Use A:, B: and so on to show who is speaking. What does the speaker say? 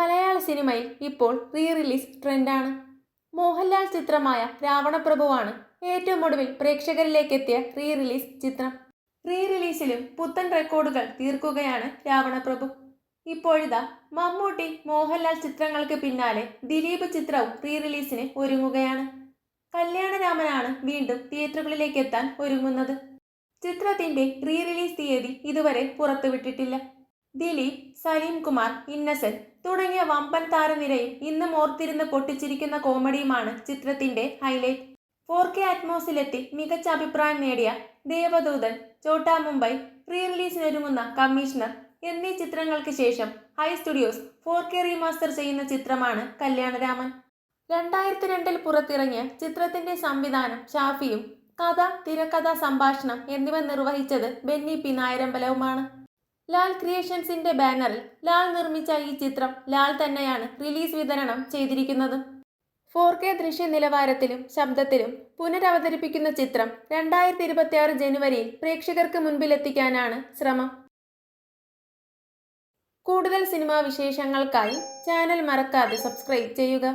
A: മലയാള സിനിമയിൽ ഇപ്പോൾ re release ട്രെൻഡാണ് Mohanlal ചിത്രമായ രാവണപ്രഭുവാണ് ഏറ്റവും ഒടുവിൽ പ്രേക്ഷകരിലേക്ക് എത്തിയ റീ റിലീസ് ചിത്രം. റീ റിലീസിലും പുത്തൻ റെക്കോർഡുകൾ തീർക്കുകയാണ് രാവണപ്രഭു. ഇപ്പോഴിതാ മമ്മൂട്ടി മോഹൻലാൽ ചിത്രങ്ങൾക്ക് പിന്നാലെ ദിലീപ് ചിത്രവും റീ റിലീസിന് ഒരുങ്ങുകയാണ്. കല്യാണരാമനാണ് വീണ്ടും തിയേറ്ററുകളിലേക്ക് എത്താൻ ഒരുങ്ങുന്നത്. ചിത്രത്തിന്റെ റീ റിലീസ് തീയതി ഇതുവരെ പുറത്തുവിട്ടിട്ടില്ല. ദിലീപ് സലീം കുമാർ ഇന്നസെന്റ് തുടങ്ങിയ വമ്പൻ താരനിരയും ഇന്നും ഓർത്തിരുന്ന് പൊട്ടിച്ചിരിക്കുന്ന കോമഡിയുമാണ് ചിത്രത്തിന്റെ ഹൈലൈറ്റ്. ഫോർ കെ അറ്റ്മോസിലെത്തി മികച്ച അഭിപ്രായം നേടിയ ദേവദൂതൻ ചോട്ടാ മുംബൈ റീ റിലീസിനൊരുങ്ങുന്ന കമ്മീഷണർ എന്നീ ചിത്രങ്ങൾക്ക് ശേഷം High Studios four K remaster ചെയ്യുന്ന ചിത്രമാണ് കല്യാണരാമൻ. രണ്ടായിരത്തി രണ്ടിൽ പുറത്തിറങ്ങിയ ചിത്രത്തിന്റെ സംവിധാനം ഷാഫിയും കഥ തിരക്കഥ സംഭാഷണം എന്നിവ നിർവഹിച്ചത് ബെന്നി പി. നായരമ്പലവുമാണ്. ലാൽ ക്രിയേഷൻസിന്റെ ബാനറിൽ ലാൽ നിർമ്മിച്ച ഈ ചിത്രം ലാൽ തന്നെയാണ് റിലീസ് വിതരണം ചെയ്തിരിക്കുന്നത്. ഫോർ കെ ദൃശ്യ നിലവാരത്തിലും ശബ്ദത്തിലും പുനരവതരിപ്പിക്കുന്ന ചിത്രം രണ്ടായിരത്തി ഇരുപത്തി ആറ് ജനുവരിയിൽ പ്രേക്ഷകർക്ക് മുൻപിലെത്തിക്കാനാണ് ശ്രമം. കൂടുതൽ സിനിമാ വിശേഷങ്ങൾക്കായി ചാനൽ മറക്കാതെ സബ്സ്ക്രൈബ് ചെയ്യുക.